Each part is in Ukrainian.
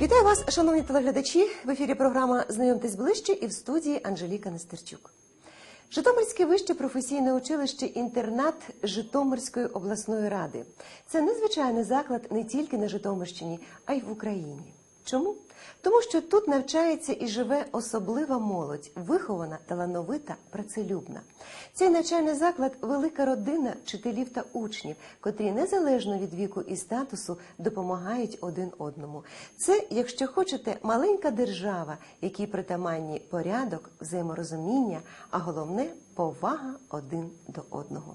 Вітаю вас, шановні телеглядачі. В ефірі програма Знайомтесь ближче і в студії Анжеліка Нестерчук. Житомирське вище професійне училище інтернат Житомирської обласної ради. Це незвичайний заклад не тільки на Житомирщині, а й в Україні. Чому? Тому що тут навчається і живе особлива молодь, вихована, талановита, працелюбна. Цей навчальний заклад велика родина вчителів та учнів, котрі незалежно від віку і статусу допомагають один одному. Це, якщо хочете, маленька держава, якій притаманні порядок, взаєморозуміння, а головне повага один до одного.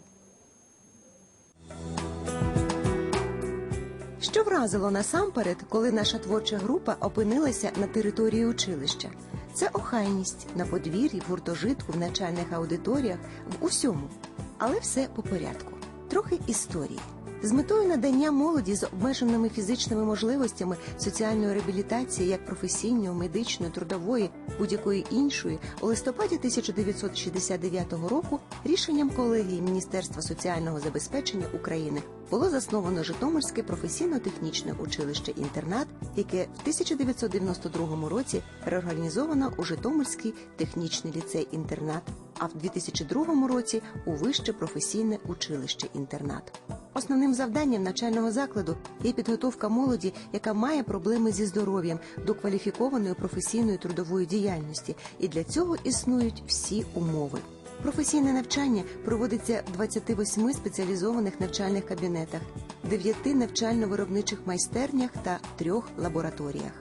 Що вразило насамперед, коли наша творча група опинилася на території училища? Це охайність на подвір'ї, в гуртожитку, в навчальних аудиторіях, в усьому. Але все по порядку. Трохи історії. З метою надання молоді з обмеженими фізичними можливостями соціальної реабілітації як професійної, медичної, трудової, будь-якої іншої, у листопаді 1969 року рішенням колегії Міністерства соціального забезпечення України було засновано Житомирське професійно-технічне училище-інтернат, яке в 1992 році реорганізовано у Житомирський технічний ліцей-інтернат, а в 2002 році у Вище професійне училище-інтернат. Основним завданням навчального закладу є підготовка молоді, яка має проблеми зі здоров'ям до кваліфікованої професійної трудової діяльності, і для цього існують всі умови. Професійне навчання проводиться в 28 спеціалізованих навчальних кабінетах, 9 навчально-виробничих майстернях та трьох лабораторіях.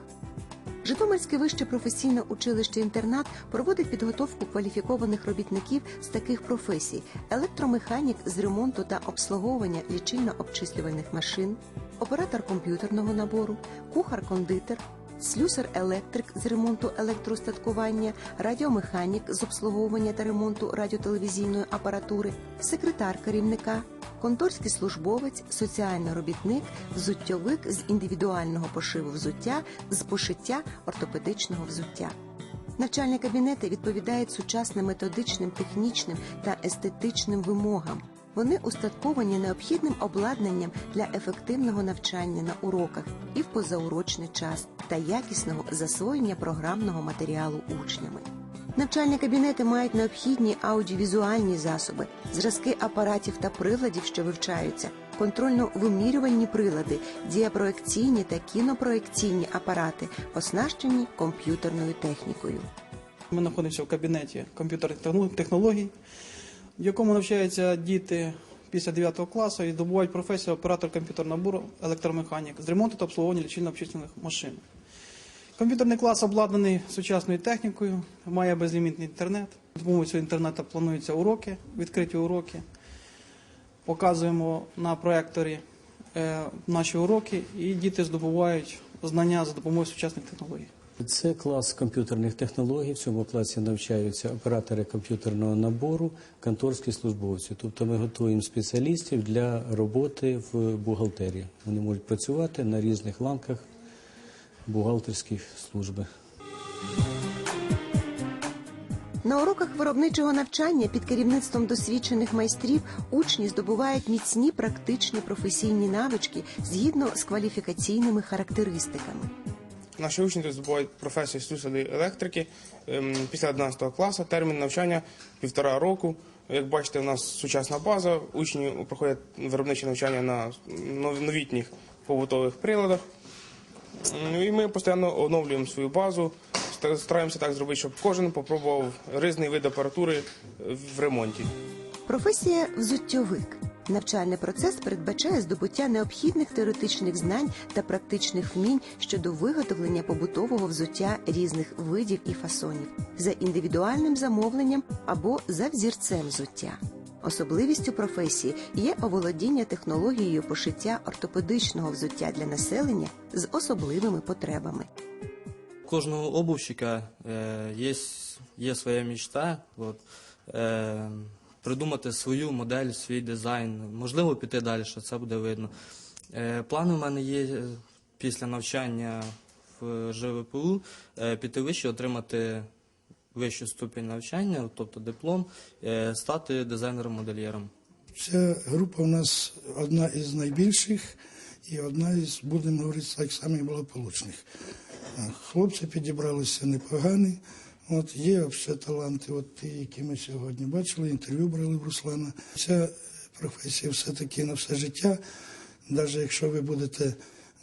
Житомирське вище професійне училище-інтернат проводить підготовку кваліфікованих робітників з таких професій: електромеханік з ремонту та обслуговування лічильно-обчислювальних машин, оператор комп'ютерного набору, кухар-кондитер, слюсар-електрик з ремонту електростаткування, радіомеханік з обслуговування та ремонту радіотелевізійної апаратури, секретар керівника, конторський службовець, соціальний робітник, взуттєвик з індивідуального пошиву взуття, з пошиття ортопедичного взуття. Навчальні кабінети відповідають сучасним методичним, технічним та естетичним вимогам. Вони устатковані необхідним обладнанням для ефективного навчання на уроках і в позаурочний час та якісного засвоєння програмного матеріалу учнями. Навчальні кабінети мають необхідні аудіовізуальні засоби, зразки апаратів та приладів, що вивчаються, контрольно-вимірювальні прилади, діапроекційні та кінопроекційні апарати, оснащені комп'ютерною технікою. Ми знаходимося в кабінеті комп'ютерних техно- технологій, в якому навчаються діти після 9 класу і здобувають професію оператор комп'ютерного набору, електромеханік з ремонту та обслуговування лічильно-обчислених машин. Комп'ютерний клас обладнаний сучасною технікою, має безлімітний інтернет. Допомогою цього інтернету плануються уроки, відкриті уроки. Показуємо на проекторі е, наші уроки, і діти здобувають знання за допомогою сучасних технологій. Це клас комп'ютерних технологій. В цьому класі навчаються оператори комп'ютерного набору, конторські службовці. Тобто ми готуємо спеціалістів для роботи в бухгалтерії. Вони можуть працювати на різних ланках бухгалтерської служби. На уроках виробничого навчання під керівництвом досвідчених майстрів учні здобувають міцні практичні професійні навички згідно з кваліфікаційними характеристиками. Наші учні здобувають професію слюсарі електрики ем, після 11 класу, термін навчання півтора року. Як бачите, у нас сучасна база, учні проходять виробниче навчання на новітніх побутових приладах. І ми постійно оновлюємо свою базу, стараємося так зробити, щоб кожен попробував різний вид апаратури в ремонті. Професія взуттєвик. Навчальний процес передбачає здобуття необхідних теоретичних знань та практичних вмінь щодо виготовлення побутового взуття різних видів і фасонів за індивідуальним замовленням або за взірцем взуття. Особливістю професії є оволодіння технологією пошиття ортопедичного взуття для населення з особливими потребами. Кожного обувщика е, є, є своя мечта. От, е, придумати свою модель, свій дизайн, можливо, піти далі, це буде видно. Е, плани в мене є е, після навчання в ЖВПУ е, піти вище, отримати вищу ступінь навчання, тобто диплом, стати дизайнером-модельєром. Ця група у нас одна із найбільших і одна із, будемо говорити, так самих благополучних. Хлопці підібралися непогані. От є взагалі таланти, от ті, які ми сьогодні бачили, інтерв'ю брали в Руслана. Ця професія все-таки на все життя, навіть якщо ви будете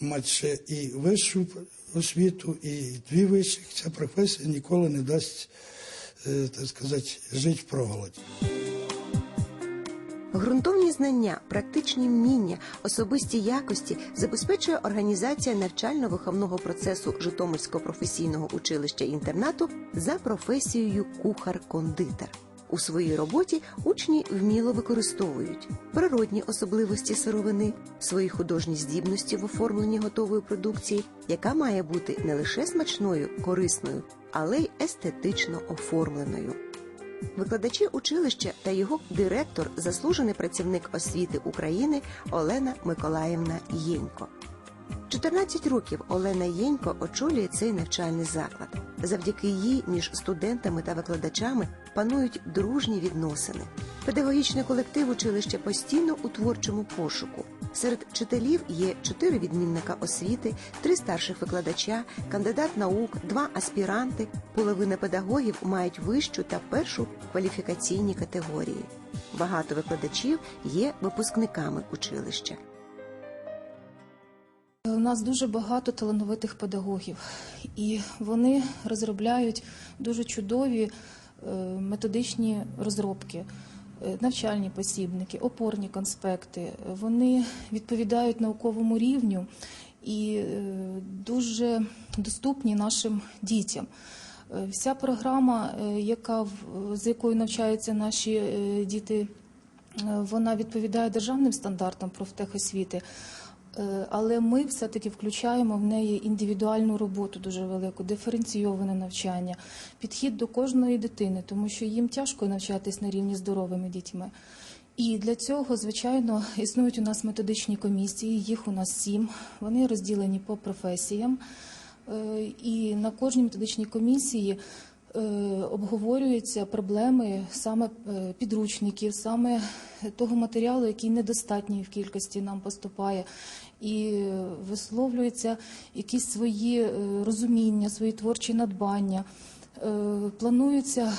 мати ще і вищу освіту, і дві вищих, ця професія ніколи не дасть, е, так сказати, жити в проголоді. Грунтовні знання, практичні вміння, особисті якості забезпечує організація навчально-виховного процесу Житомирського професійного училища інтернату за професією кухар-кондитер. У своїй роботі учні вміло використовують природні особливості сировини, свої художні здібності в оформленні готової продукції, яка має бути не лише смачною, корисною, але й естетично оформленою. Викладачі училища та його директор, заслужений працівник освіти України Олена Миколаївна Єнько. 14 років Олена Єнько очолює цей навчальний заклад. Завдяки їй між студентами та викладачами панують дружні відносини. Педагогічний колектив училища постійно у творчому пошуку. Серед вчителів є чотири відмінника освіти, три старших викладача, кандидат наук, два аспіранти. Половина педагогів мають вищу та першу кваліфікаційні категорії. Багато викладачів є випускниками училища. У нас дуже багато талановитих педагогів, і вони розробляють дуже чудові е, методичні розробки, навчальні посібники, опорні конспекти. Вони відповідають науковому рівню і е, дуже доступні нашим дітям. Е, Вся програма, е, яка з якою навчаються наші е, діти, е, вона відповідає державним стандартам профтехосвіти. Е, Але ми все-таки включаємо в неї індивідуальну роботу дуже велику, диференційоване навчання, підхід до кожної дитини, тому що їм тяжко навчатись на рівні здоровими дітьми. І для цього, звичайно, існують у нас методичні комісії, їх у нас сім. Вони розділені по професіям. Е, І на кожній методичній комісії обговорюються проблеми саме е, підручників, саме того матеріалу, який недостатній в кількості нам поступає, і е, висловлюються якісь свої е, розуміння, свої творчі надбання. Е, Плануються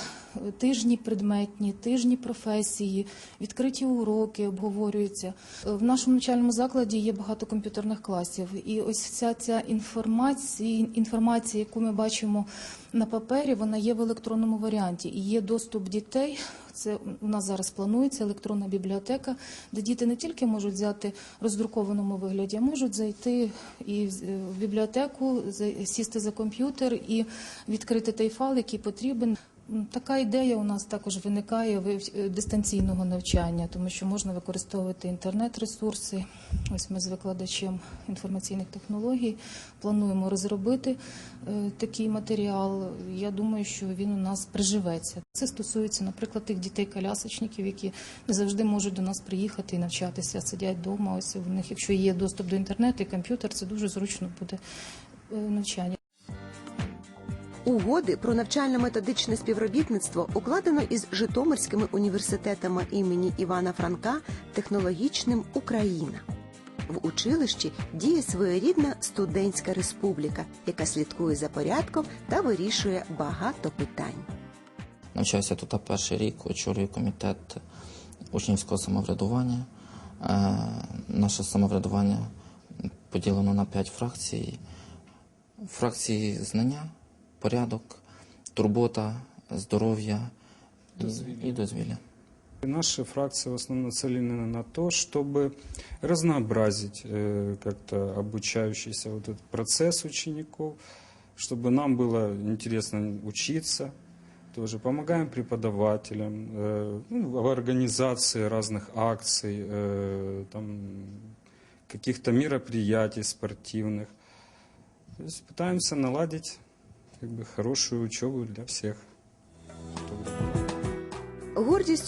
тижні предметні, тижні професії, відкриті уроки обговорюються. Е, В нашому навчальному закладі є багато комп'ютерних класів, і ось вся ця інформація, інформація, яку ми бачимо на папері, вона є в електронному варіанті. І є доступ дітей. Це у нас зараз планується електронна бібліотека, де діти не тільки можуть взяти роздрукованому вигляді, а можуть зайти і в в бібліотеку, сісти за комп'ютер і відкрити той файл, який потрібен. Така ідея у нас також виникає е, дистанційного навчання, тому що можна використовувати інтернет-ресурси. Ось ми з викладачем інформаційних технологій плануємо розробити е, такий матеріал. Я думаю, що він у нас приживеться. Це стосується, наприклад, тих дітей-колясочників, які не завжди можуть до нас приїхати і навчатися, сидять вдома. Ось у них, якщо є доступ до інтернету і комп'ютер, це дуже зручно буде е, навчання. Угоди про навчально-методичне співробітництво укладено із Житомирськими університетами імені Івана Франка технологічним Україна. В училищі діє своєрідна студентська республіка, яка слідкує за порядком та вирішує багато питань. Навчаюся тут перший рік, очолюю комітет учнівського самоврядування. Е, Наше самоврядування поділено на п'ять фракцій. Фракції знання, порядок, турбота, здоров'я і, і дозвілля. Наши фракции в основном нацелены на то, чтобы разнообразить э, как-то обучающийся вот этот процесс учеников, чтобы нам было интересно учиться. Тоже помогаем преподавателям э, ну, в организации разных акций, э, там, каких-то мероприятий спортивных. То есть пытаемся наладить как бы, хорошую учебу для всех. Гордість